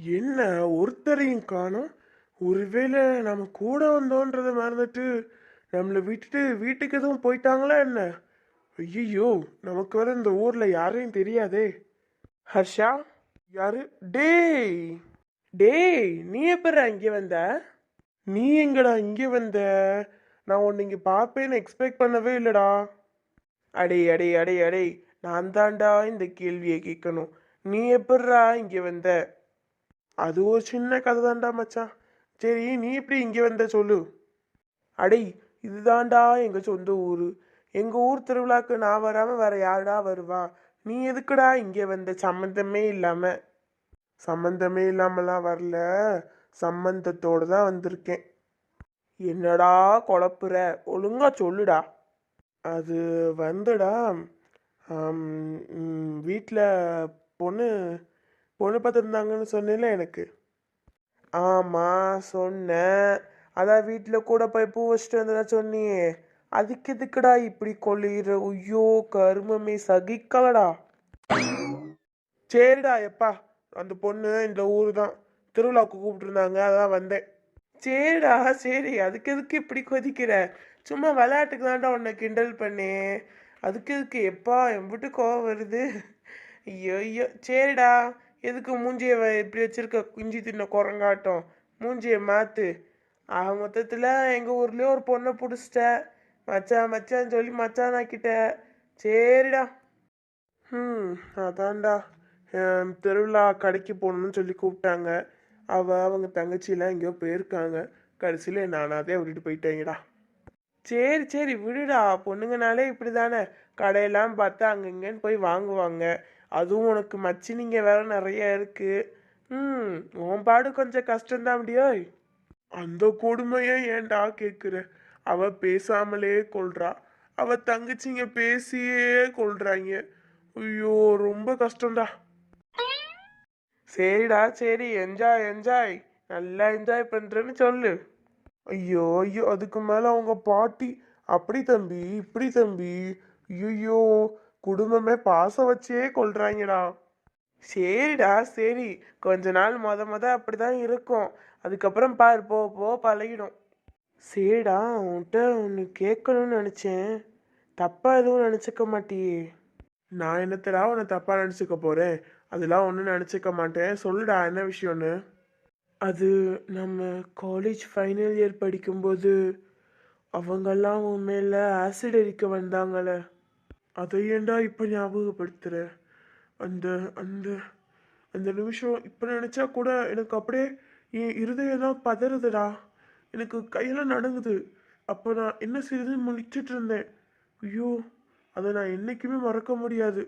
என்ன ஒருத்தரையும் காணும்? ஒருவேளை நம்ம கூட வந்தோன்றதை மறந்துட்டு நம்மளை விட்டுட்டு வீட்டுக்கு எதுவும் போயிட்டாங்களா என்ன? ஐயோ நமக்கு வர இந்த ஊர்ல யாரையும் தெரியாதே. ஹர்ஷா யாரு? டேய்! டேய் நீ எப்படா இங்கே வந்த? நீ எங்கடா இங்கே வந்த? நான் உன்னை இங்கே பார்ப்பேன்னு எக்ஸ்பெக்ட் பண்ணவே இல்லைடா. அடே அடே அடே அடே நான் தாண்டா இந்த கேள்வியை கேட்கணும். நீ எப்படிடா இங்கே வந்த? அது ஒரு சின்ன கதை தான்டா மச்சான். சரி நீ எப்படி இங்கே வந்த சொல்லு. அடே இதுதான்டா எங்கள் சொந்த ஊர். எங்கள் ஊர் திருவிழாக்கு நான் வராமல் வேற யாருடா வருவா? நீ எதுக்குடா இங்கே வந்த? சம்மந்தமே இல்லாமல் சம்மந்தமே இல்லாமலாம் வரல. சம்மந்தத்தோடு தான் வந்திருக்கேன். என்னடா குழப்புற? ஒழுங்கா சொல்லுடா. அது வந்துடா. வீட்டில் பொண்ணு பொண்ணு பார்த்துருந்தாங்கன்னு சொன்னேன்ல எனக்கு. ஆமாம் சொன்னேன். அதான் வீட்டில் கூட போய் பூ வச்சுட்டு வந்ததா சொன்னியே. அதுக்கு எதுக்குடா இப்படி கொள்ளிடுற ஐயோ கருமமே சகிக்கலடா. சரிடா எப்பா. அந்த பொண்ணு இந்த ஊர் தான் திருவிழாவுக்கு கூப்பிட்டுருந்தாங்க அதான் வந்தேன். சரிடா சரி. அதுக்கு எதுக்கு இப்படி கொதிக்கிற? சும்மா விளையாட்டுக்கு தான்டா உன்னை கிண்டல் பண்ணேன் அதுக்கு எதுக்கு? எப்பா எம்பிட்டு கோவம் வருது. ஐயோ ஐயோ. சரிடா. எதுக்கு மூஞ்சியை இப்படி வச்சிருக்க? குஞ்சு தின்ன குரங்காட்டம். மூஞ்சியை மாற்று ஆக மொத்தத்தில் எங்கள் ஊர்லேயே ஒரு பொண்ணை பிடிச்சிட்ட. மச்சான் மச்சான் சொல்லி மச்சான் ஆக்கிட்ட சரிடா. ம் அதான்டா. திருவிழா கடைக்கு போகணும்னு சொல்லி கூப்பிட்டாங்க. அவள் அவங்க தங்கச்சியெலாம் எங்கேயோ போயிருக்காங்க. கடைசியில் நானாதே விட்டுட்டு போயிட்டேங்கடா. சரி சரி விடுடா. பொண்ணுங்கனாலே இப்படி தானே கடையெல்லாம் பார்த்து அங்கங்கன்னு போய் வாங்குவாங்க. அதுவும் உனக்கு மச்சினிங்க வேற நிறைய இருக்கு. ம் உன் பாடு கொஞ்சம் கஷ்டம்தான் அப்படியோ அந்த கொடுமையை ஏன்டா கேட்குற அவ பேசாமலே கொள்றா அவ தங்கச்சிங்க பேசியே கொள்றாங்க ஐயோ ரொம்ப கஷ்டம்டா. சரிடா சரி என்ஜாய் என்ஜாய் நல்லா என்ஜாய் பண்றேன்னு சொல்லு. ஐயோ ஐயோ அதுக்கு மேல அவங்க பாட்டி. அப்படி தம்பி இப்படி தம்பி. ஐயோ குடும்பமே பாசம் வச்சே கொள்றாங்கடா. சரிடா சரி. கொஞ்ச நாள் மொத மொத அப்படிதான் இருக்கும். அதுக்கப்புறம் பாரு போ போ பழகிடும். சரிடா உன்கிட்ட ஒன்று கேட்கணும்னு நினச்சேன். தப்பாக எதுவும் நினச்சிக்க மாட்டியே. நான் என்னத்தடா உன்னை தப்பாக நினச்சிக்க போகிறேன் அதெல்லாம் ஒன்றும் நினச்சிக்க மாட்டேன். சொல்லுடா என்ன விஷயம்னு? அது நம்ம காலேஜ் ஃபைனல் இயர் படிக்கும்போது அவங்கெல்லாம் உண்மையில் ஆசிட் அடிக்க வந்தாங்களே. அதை ஏன்டா இப்போ ஞாபகப்படுத்துகிற அந்த அந்த அந்த நிமிஷம் இப்போ நினச்சா கூட எனக்கு அப்படியே என் இருதயம் பதறுதுடா. எனக்கு கையெல்லாம் நடங்குது. அப்போ நான் என்ன செய்யுதுன்னு முழிச்சிட்டு இருந்தேன். ஐயோ அதை நான் என்றைக்குமே மறக்க முடியாது.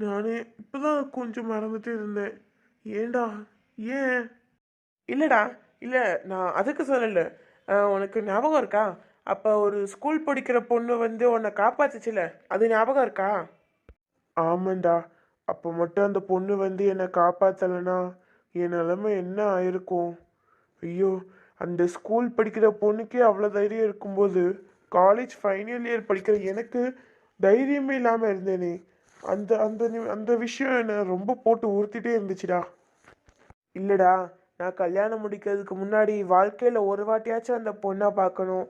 நானே இப்போ தான் கொஞ்சம் மறந்துட்டு இருந்தேன். ஏண்டா ஏன்? இல்லைடா இல்லை நான் அதுக்கு சொல்லலை. உனக்கு ஞாபகம் இருக்கா? அப்போ ஒரு ஸ்கூல் படிக்கிற பொண்ணு வந்து உன்னை காப்பாத்துச்சுல? அது ஞாபகம் இருக்கா? ஆமாண்டா. அப்போ மட்டும் அந்த பொண்ணு வந்து என்னை காப்பாத்தலைன்னா என் நிலைமை என்ன ஆயிருக்கும்? ஐயோ அந்த ஸ்கூல் படிக்கிற பொண்ணுக்கே அவ்வளோ தைரியம் இருக்கும்போது காலேஜ் ஃபைனல் இயர் படிக்கிற எனக்கு தைரியமே இல்லாமல் இருந்தேனே. அந்த அந்த அந்த விஷயம் என்னை ரொம்ப போட்டு உறுத்திட்டே இருந்துச்சுடா. இல்லைடா நான் கல்யாணம் முடிக்கிறதுக்கு முன்னாடி வாழ்க்கையில் ஒரு வாட்டியாச்சும் அந்த பொண்ணை பார்க்கணும்.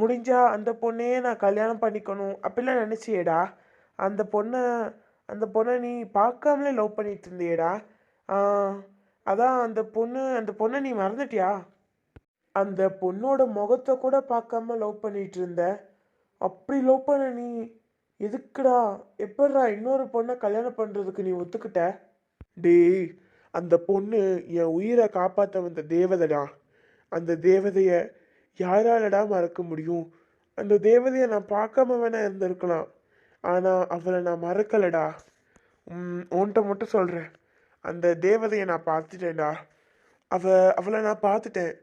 முடிஞ்சா அந்த பொண்ணையே நான் கல்யாணம் பண்ணிக்கணும் அப்படிலாம் நினச்சியேடா. அந்த பொண்ணை அந்த பொண்ணை நீ பார்க்காமலே லவ் பண்ணிட்டு இருந்தியேடா. அதான் அந்த பொண்ணு அந்த பொண்ணை நீ மறந்துட்டியா? அந்த பொண்ணோட முகத்தை கூட பார்க்காம லவ் பண்ணிட்டு இருந்த. அப்படி லவ் பண்ண நீ எதுக்குடா? எப்படா இன்னொரு பொண்ணை கல்யாணம் பண்ணுறதுக்கு நீ ஒத்துக்கிட்ட? டேய் அந்த பொண்ணு என் உயிரை காப்பாற்ற வந்த தேவதைடா. அந்த தேவதையை யாராலடா மறக்க முடியும்? அந்த தேவதையை நான் பார்க்காம வேணா இருந்திருக்கலாம். ஆனால் அவளை நான் மறக்கலடா. உம், உன்கிட்ட மட்டும் சொல்கிறேன் அந்த தேவதையை நான் பார்த்துட்டேன்டா. அவ அவளை நான் பார்த்துட்டேன்.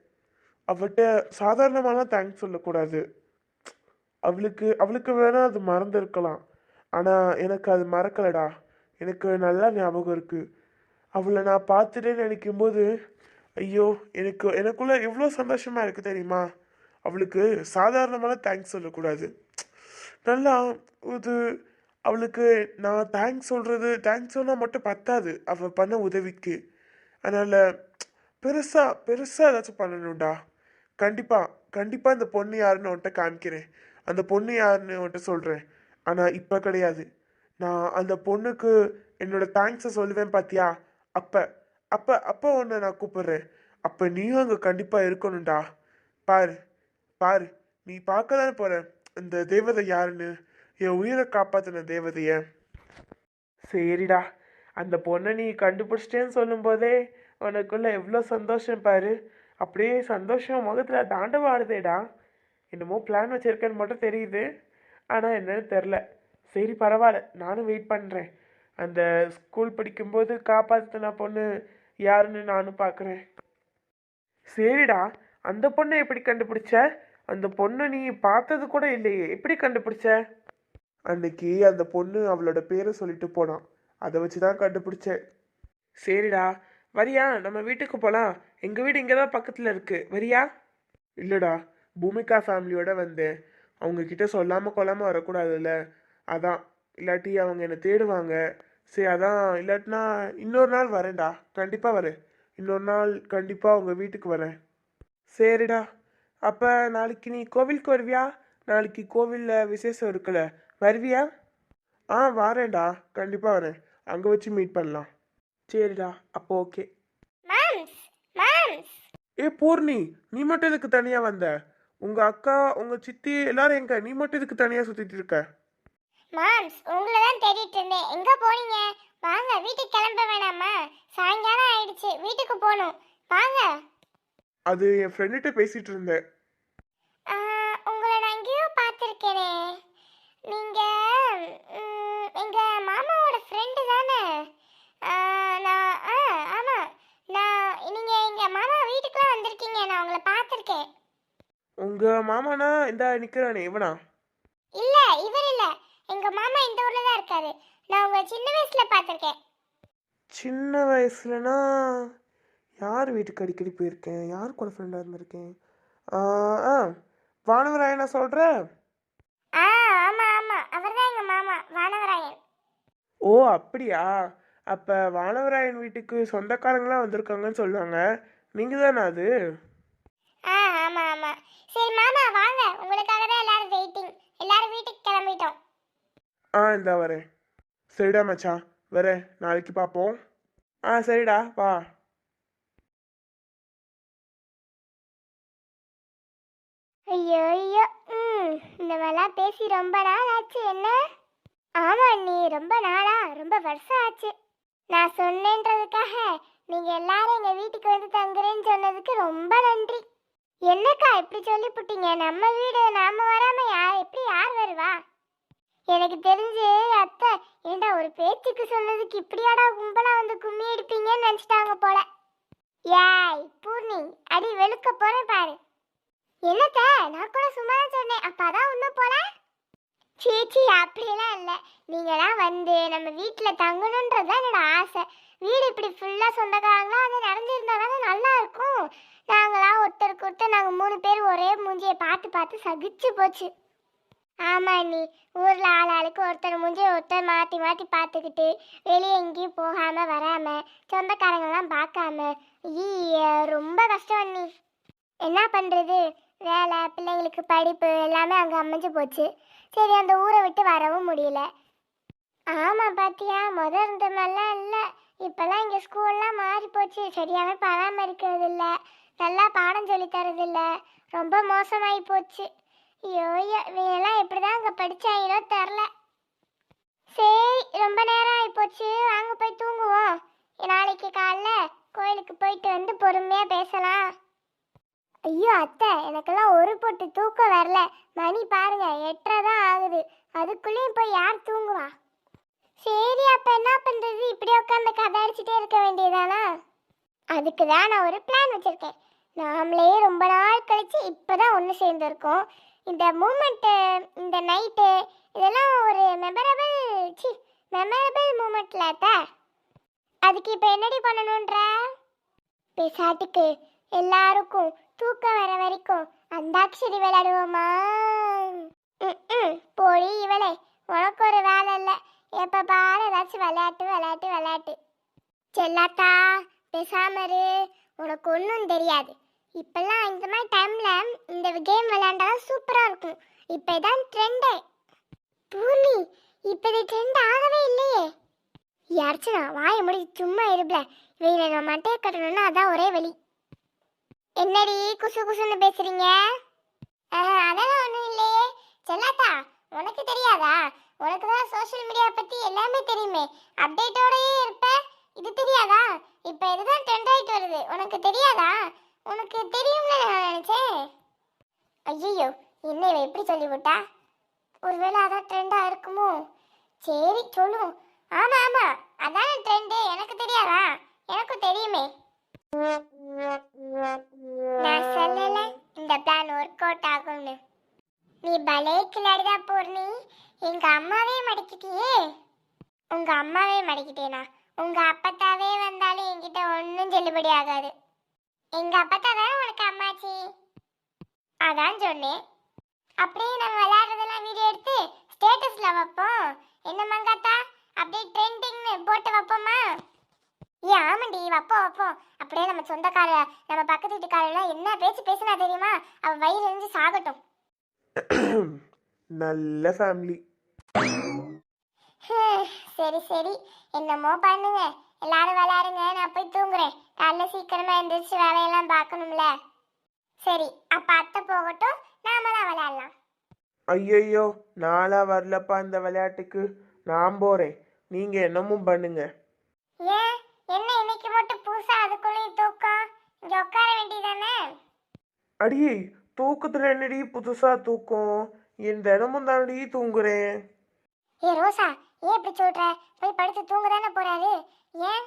அவள்கிட்ட சாதாரணமாலாம் தேங்க்ஸ் சொல்லக்கூடாது. அவளுக்கு அவளுக்கு வேணால் அது மறந்துருக்கலாம். ஆனால் எனக்கு அது மறக்கலடா. எனக்கு நல்லா ஞாபகம் இருக்குது அவளை நான் பார்த்துட்டேன்னு நினைக்கும்போது ஐயோ எனக்கு எனக்குள்ளே எவ்வளோ சந்தோஷமாக இருக்குது தெரியுமா? அவளுக்கு சாதாரணமான தேங்க்ஸ் சொல்லக்கூடாது. நல்லா இது அவளுக்கு நான் தேங்க்ஸ் சொல்கிறது தேங்க்ஸ் சொன்னால் மட்டும் பத்தாது அவள் பண்ண உதவிக்கு. அதனால் பெருசாக பெருசாக ஏதாச்சும் பண்ணணும்டா. கண்டிப்பாக கண்டிப்பாக இந்த பொண்ணு யாருன்னு அவன்கிட்ட காமிக்கிறேன். அந்த பொண்ணு யாருன்னு அவன்கிட்ட சொல்கிறேன் ஆனால் இப்போ கிடையாது. நான் அந்த பொண்ணுக்கு என்னோட தேங்க்ஸை சொல்லுவேன் பார்த்தியா அப்போ அப்போ அப்போ உன்னை நான் கூப்பிடுறேன். அப்போ நீயும் அங்கே கண்டிப்பாக இருக்கணும்டா. பாரு. பாரு நீ பார்க்க தானே போற? இந்த தேவதை யாருன்னு? என் உயிரை காப்பாத்தின தேவதைய. சரிடா அந்த பொண்ணை நீ கண்டுபிடிச்சிட்டேன்னு சொல்லும்போதே உனக்குள்ள எவ்வளோ சந்தோஷம் பாரு. அப்படியே சந்தோஷம் முகத்தில் தாண்டவம் ஆடுதேடா என்னமோ பிளான் வச்சுருக்கேன்னு மட்டும் தெரியுது. ஆனால் என்னன்னு தெரில சரி பரவாயில்ல நானும் வெயிட் பண்ணுறேன் அந்த ஸ்கூல் படிக்கும்போது காப்பாற்றின பொண்ணு யாருன்னு நானும் பார்க்குறேன் சரிடா அந்த பொண்ணை எப்படி கண்டுபிடிச்ச? அந்த பொண்ணை நீ பார்த்தது கூட இல்லையே. எப்படி கண்டுபிடிச்ச? அன்னைக்கு அந்த பொண்ணு அவளோட பேரை சொல்லிட்டு போனான் அதை வச்சு தான் கண்டுபிடிச்சேன் சரிடா. வரியா நம்ம வீட்டுக்கு போகலாம் எங்கள் வீடு இங்கே தான் பக்கத்தில் இருக்கு. வரியா? இல்லைடா பூமிகா ஃபேமிலியோட வந்தேன். அவங்க கிட்ட சொல்லாமல் கொள்ளாமல் வரக்கூடாதுல்ல. அதான் இல்லாட்டி அவங்க என்னை தேடுவாங்க. சரி அதான் இல்லாட்டினா இன்னொரு நாள் வரேன்டா. கண்டிப்பாக வரேன். இன்னொரு நாள் கண்டிப்பாக உங்கள் வீட்டுக்கு வரேன். சரிடா. அப்போ நாளைக்கு நீ கோவிலுக்கு வருவியா? நாளைக்கு கோவிலில் விசேஷம் இருக்குல்ல. வருவியா? ஆ வரேன்டா. கண்டிப்பாக வரேன். அங்கே வச்சு மீட் பண்ணலாம். சரிடா. அப்போ ஓகே ஏ பூர்ணி நீ மட்டும் இதுக்கு தனியாக வந்த? உங்கள் அக்கா உங்கள் சித்தி எல்லாரும் எங்க? நீ மட்டும் இதுக்கு தனியாக சுற்றிட்டு இருக்க? மாம்ஸ் உங்களை தான் தேடிட்டு இருந்தேன். எங்க போனீங்க? வாங்க வீட்டுக்கு கிளம்ப வேணாமா? சாயங்காலம் ஆயிடுச்சு. வீட்டுக்கு போகணும். வாங்க. அது என் ஃப்ரெண்டுகிட்ட பேசிகிட்டு இருந்தேன். உங்களை நான் எங்கேயோ பார்த்துருக்கேனே. நீங்க ம், எங்க மாமாவோட ஃப்ரெண்டு தானே? நான் ஆ ஆமா. நான் நீங்க எங்க மாமா வீட்டுக்குலாம் வந்திருக்கீங்க நான் உங்களை பார்த்துருக்கேன். உங்கள் மாமானா இந்த நிற்கிறானே இவனா? இல்ல இவர் இல்ல. எங்க மாமா இந்த ஊர்ல தான் இருக்காரு. நான் உங்களை சின்ன வயசுல பார்த்துருக்கேன். சின்ன வயசுலனா? யார் வீட்டுக்கு அடிக்கடி போயிருக்கேன்? யார் கூட ஃப்ரெண்டாக இருந்திருக்கேன்? ஆ. வானவராயனா சொல்கிற ஆ ஆமா ஆமா. அவர்தான் எங்க மாமா வானவராயன். ஓ அப்படியா? அப்போ வானவராயன் வீட்டுக்கு சொந்தக்காரங்களாம் வந்திருக்காங்கன்னு சொல்லுவாங்க. நீங்கள் தானே அது? ஆ ஆமா ஆமா. சரி மாமா வாங்க. உங்களுக்காக தான் எல்லாரும் வெயிட்டிங் எல்லாரும் வீட்டுக்கு கிளம்பிட்டோம். ஆ இந்தா வரேன். சரிடா மச்சான். வரேன். நாளைக்கு பார்ப்போம் ஆ சரிடா வா. ஐயோ ஐயோ ம் இந்த மாதிரிலாம் பேசி ரொம்ப நாள் ஆச்சு என்ன? ஆமா நீ ரொம்ப நாளா ரொம்ப வருஷம் ஆச்சு. நான் சொன்னேன்றதுக்காக நீங்க எல்லாரும் எங்க வீட்டுக்கு வந்து தங்குறேன்னு சொன்னதுக்கு ரொம்ப நன்றி. என்னக்கா இப்படி சொல்லிப்புட்டீங்க நம்ம வீடு நாம வராம யார் எப்படி யார் வருவா? எனக்கு தெரிஞ்சு அத்தை ஏண்டா ஒரு பேச்சுக்கு சொன்னதுக்கு இப்படியாடா கும்பலா வந்து கும்மி எடுப்பீங்கன்னு நினைச்சிட்டாங்க போல. ஏய் பூர்ணி அடி வெளுக்க போறேன் பாரு. என்னத்த? நான் கூட சும்மா தான் சொன்னேன். அப்ப அதான் ஒன்றும் போல? சீச்சி அப்படிலாம் இல்லை. நீங்களாம் வந்து நம்ம வீட்டில் தங்கணுன்றது தான் என்னோட ஆசை. வீடு இப்படி ஃபுல்லாக சொந்தக்காரங்களா அது நிறைஞ்சிருந்தா தானே நல்லா இருக்கும். நாங்களாம் ஒருத்தருக்கு ஒருத்தர் நாங்கள் மூணு பேர் ஒரே மூஞ்சியை பார்த்து பார்த்து சகிச்சு போச்சு. ஆமா நீ ஊரில் ஆள் ஆளுக்கு ஒருத்தர் மூஞ்சியை ஒருத்தர் மாற்றி மாற்றி பார்த்துக்கிட்டு வெளியே எங்கேயும் போகாமல் வராமல் சொந்தக்காரங்களாம் பார்க்காம. ஈ ரொம்ப கஷ்டம் நீ என்ன பண்ணுறது வேலை பிள்ளைங்களுக்கு படிப்பு எல்லாமே அங்கே அமைஞ்சு போச்சு. சரி அந்த ஊரை விட்டு வரவும் முடியல. ஆமாம் பாத்தியா முத இருந்த மாதிரிலாம் இல்லை. இப்போல்லாம் இங்கே ஸ்கூல்லாம் மாறி போச்சு. சரியாகவே பராமரிக்கிறது இல்லை நல்லா பாடம் சொல்லி தரது ரொம்ப மோசமாகி போச்சு. ஐயோ இவங்கெல்லாம் எப்படி தான் அங்கே படித்தாங்களோ தெரில சரி ரொம்ப நேரம் ஆகி போச்சு வாங்க போய் தூங்குவோம் நாளைக்கு காலைல கோயிலுக்கு போயிட்டு வந்து பொறுமையாக பேசலாம் ஐயோ அத்தை எனக்கெல்லாம் ஒரு பொட்டு தூக்கம் வரல. மணி பாருங்க எட்டரை தான் ஆகுது. அதுக்குள்ளேயும் போய் யார் தூங்குவா? சரி அப்ப என்ன பண்றது? இப்படி உட்காந்து கதை அடிச்சுட்டே இருக்க வேண்டியதானா அதுக்கு தான் நான் ஒரு பிளான் வச்சிருக்கேன். நாமளே ரொம்ப நாள் கழிச்சு இப்பதான் ஒன்று சேர்ந்துருக்கோம். இந்த மூமெண்ட்டு இந்த நைட்டு இதெல்லாம் ஒரு மெமரபிள் சி மெமரபிள் மூமெண்ட்ல அத்தை. அதுக்கு இப்போ என்னடி பண்ணணுன்ற? பேசாட்டுக்கு. எல்லாருக்கும் தூக்கம் வர வரைக்கும் அந்தாட்சரி விளையாடுவோமா? ம் போடி இவளே. உனக்கு ஒரு வேலை இல்லை. எப்போ பாரு ஏதாச்சும் விளையாட்டு விளையாட்டு விளையாட்டு. செல்லாத்தா பேசாம உனக்கு ஒன்றும் தெரியாது. இப்பெல்லாம் இந்த மாதிரி டைமில் இந்த கேம் விளையாண்டா சூப்பராக இருக்கும். இப்போ இதான் ட்ரெண்டே பூர்ணி இப்போ இது ட்ரெண்ட் ஆகவே இல்லையே. யார்ச்சுனா வாய முடி சும்மா இருப்பல இவையில நான் மட்டையை கட்டணும்னா அதான் ஒரே வழி என்னடி குசு குசுன்னு பேசுறீங்க? அதெல்லாம் ஒன்றும் இல்லையே. செல்லாத்தா உனக்கு தெரியாதா? உனக்கு தான் சோஷியல் மீடியா பற்றி எல்லாமே தெரியுமே. அப்டேட்டோடயே இருப்ப. இது தெரியாதா? இப்போ இதுதான் ட்ரெண்ட் ஆகிட்டு வருது. உனக்கு தெரியாதா? உனக்கு தெரியும்னு நான் நினச்சேன். ஐயோ என்ன இவ எப்படி சொல்லிவிட்டா? ஒருவேளை அதான் ட்ரெண்டாக இருக்குமோ? சரி சொல்லுவோம் ஆமாம் ஆமாம் அதான் ட்ரெண்டு எனக்கு தெரியாதா? எனக்கும் தெரியுமே. நான் சொல்லல இந்த பிளான் ஒர்க் அவுட் ஆகும்னு. நீ பலே கிளாடிதா பூர்ணி. எங்க அம்மாவே மடக்கிட்டியே. உங்க அம்மாவே மடக்கிட்டேனா? உங்க அப்பத்தாவே வந்தாலும் என்கிட்ட ஒன்றும் செல்லுபடி ஆகாது. எங்க அப்பத்தா தானே உனக்கு அம்மாச்சி? அதான் சொன்னேன். அப்படியே நம்ம விளையாடுறதெல்லாம் வீடியோ எடுத்து ஸ்டேட்டஸ்ல வைப்போம். என்ன மங்காத்தா? அப்படியே ட்ரெண்டிங்னு போட்டு வைப்போமா? ஏன் ஆமாண்டி வைப்போம் வைப்போம் அப்படியே நம்ம சொந்தக்கார நம்ம பக்கத்து வீட்டுக்காரெல்லாம் என்ன பேச்சு பேசினா தெரியுமா? அவ வயிறு எரிஞ்சு சாகட்டும். நல்ல ஃபேமிலி சரி சரி. என்னமோ பண்ணுங்க. எல்லாரும் விளையாடுங்க. நான் போய் தூங்குறேன். காலைல சீக்கிரமா எந்திரிச்சு வேலையெல்லாம் பார்க்கணும்ல. சரி அப்ப அத்தை போகட்டும். நாமலாம் விளையாடலாம். ஐயையோ நாளா வரலப்பா இந்த விளையாட்டுக்கு. நான் போறேன். நீங்க என்னமும் பண்ணுங்க. ஏன்? என்ன இன்னைக்கு மட்டும் புதுசா அதுக்குள்ளேயும் தூக்கம்? இங்க உட்கார வேண்டியதானே? அடியே தூக்கத்துல என்னடி புதுசா தூக்கம்? என் தினமும் தானடி தூங்குறேன். ஏ ரோசா ஏன் இப்படி சொல்ற? போய் படுத்து தூங்க தானே போறாரு? ஏன்?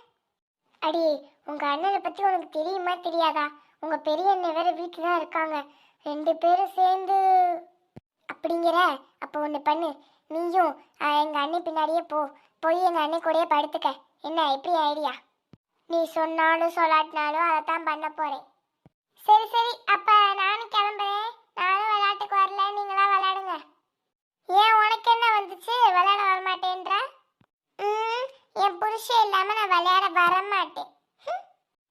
அடி உங்க அண்ணனை பத்தி உனக்கு தெரியுமா தெரியாதா? உங்க பெரிய அண்ணன் வேற வீட்டுல தான் இருக்காங்க. ரெண்டு பேரும் சேர்ந்து அப்படிங்கிற? அப்போ ஒன்று பண்ணு. நீயும் ஆ, எங்க அண்ணன் பின்னாடியே போ. போய் எங்க அண்ணன் கூடயே படுத்துக்க. என்ன எப்படி ஐடியா? நீ சொன்னாலும் சொல்லாட்டினாலும் அதை தான் பண்ண போறேன். சரி சரி அப்ப நானும் கிளம்புறேன். நானும் விளையாட்டுக்கு வரல நீங்களாம் விளையாடுங்க ஏன் உனக்கு என்ன வந்துச்சு விளையாட வர மாட்டேன்ற ம், என் புருஷன் இல்லாம நான் விளையாட வர மாட்டேன் ஹம்.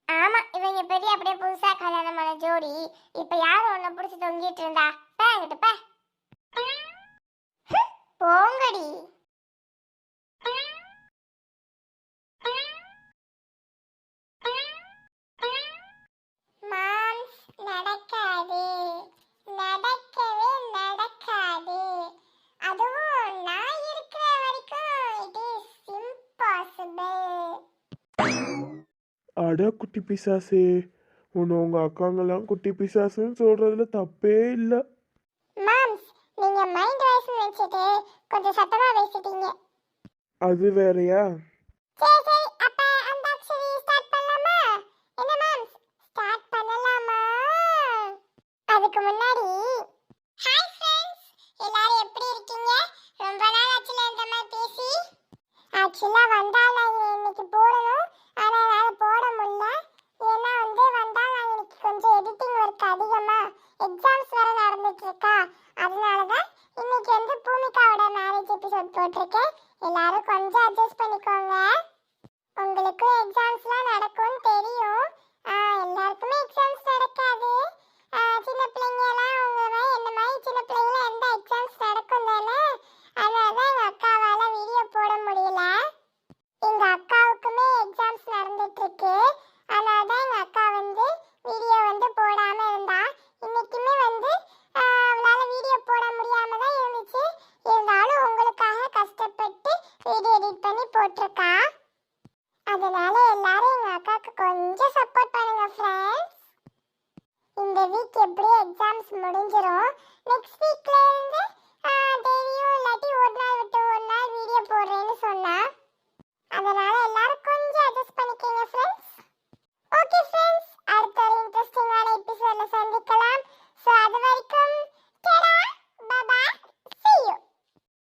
ஆமா இவங்க பெரிய அப்படியே புதுசா கல்யாணமான ஜோடி இப்ப யாரும் உன்னை பிடிச்சி தொங்கிட்டு இருந்தா பே அங்கிட்டு பே ஹம், போங்கடி மாம்ஸ் நடக்காது நடக்கவே நடக்காது அதுவும் நான் இருக்கிற வரைக்கும் இட் இஸ் இம்பாசிபிள் அட குட்டி பிசாசே. உன்னை உங்க அக்காங்கெல்லாம் குட்டி பிசாசுன்னு சொல்றதுல தப்பே இல்லை. மாம்ஸ் நீங்க மைண்ட் வாய்ஸ் வச்சுட்டு கொஞ்சம் சத்தமா பேசிட்டீங்க. அது வேறயா சரி சரி அப்ப அந்தாக்ஷரி ஸ்டார்ட் பண்ணலாமா என்ன மாம்ஸ் ஸ்டார்ட் பண்ணலாமா அதுக்கு முன்னாடி ஹாய் ஃப்ரெண்ட்ஸ் எல்லாரும் எப்படி இருக்கீங்க ரொம்ப நாள் ஆச்சுல இந்த மாதிரி பேசி ஆக்சுவலா வந்தால் நான் இன்னைக்கு போடணும் ஆனா என்னால போட முடியல ஏன்னா வந்து வந்தால் நான் இன்னைக்கு கொஞ்சம் எடிட்டிங் ஒர்க் அதிகமா எக்ஸாம்ஸ் வேற நடந்துட்டு இருக்கா அதனால தான் இன்னைக்கு வந்து பூமிகாவோட மேரேஜ் எபிசோட் போட்டிருக்கேன் எல்லாரும் கொஞ்சம் அட்ஜஸ்ட் பண்ணிக்கோங்க உங்களுக்கும் எக்ஸாம்ஸ்லாம் நடக்கும்னு தெரியும். எல்லாருக்குமே எக்ஸாம்ஸ் நடக்காது. சின்ன பிள்ளைங்க எல்லாம் மாதிரி என்ன மாதிரி சின்ன பிள்ளைங்கள எந்த எக்ஸாம்ஸ் நடக்கும் தானே அதனால தான் எங்கள் அக்காவால் வீடியோ போட முடியல. எங்கள் அக்காவுக்குமே எக்ஸாம்ஸ் நடந்துட்டுருக்கு. அதனால தான் எங்கள் அக்கா வந்து வீடியோ வந்து போடாமல் இருந்தா. இன்றைக்குமே வந்து அவளால் வீடியோ போட முடியாமல் தான் இருந்துச்சு. இருந்தாலும் உங்களுக்காக கஷ்டப்பட்டு வீடியோ எடிட் பண்ணி போட்டிருக்கா. அதனால எல்லாரும் எங்க அக்காவுக்கு கொஞ்சம் சப்போர்ட் பண்ணுங்க ஃப்ரெண்ட்ஸ் இந்த வீக் எப்படியே எக்ஸாம்ஸ் முடிஞ்சிரும். நெக்ஸ்ட் வீக்ல இருந்து டெய்லியும் இல்லாட்டி ஒரு நாள் விட்டு ஒரு நாள் வீடியோ போடுறேன்னு சொன்னா அதனால எல்லாரும் கொஞ்சம் அட்ஜஸ்ட் பண்ணிக்கங்க ஃப்ரெண்ட்ஸ் ஓகே ஃப்ரெண்ட்ஸ் அடுத்த ஒரு இன்ட்ரெஸ்டிங்கான எபிசோட்ல சந்திக்கலாம். ஸோ அது வரைக்கும்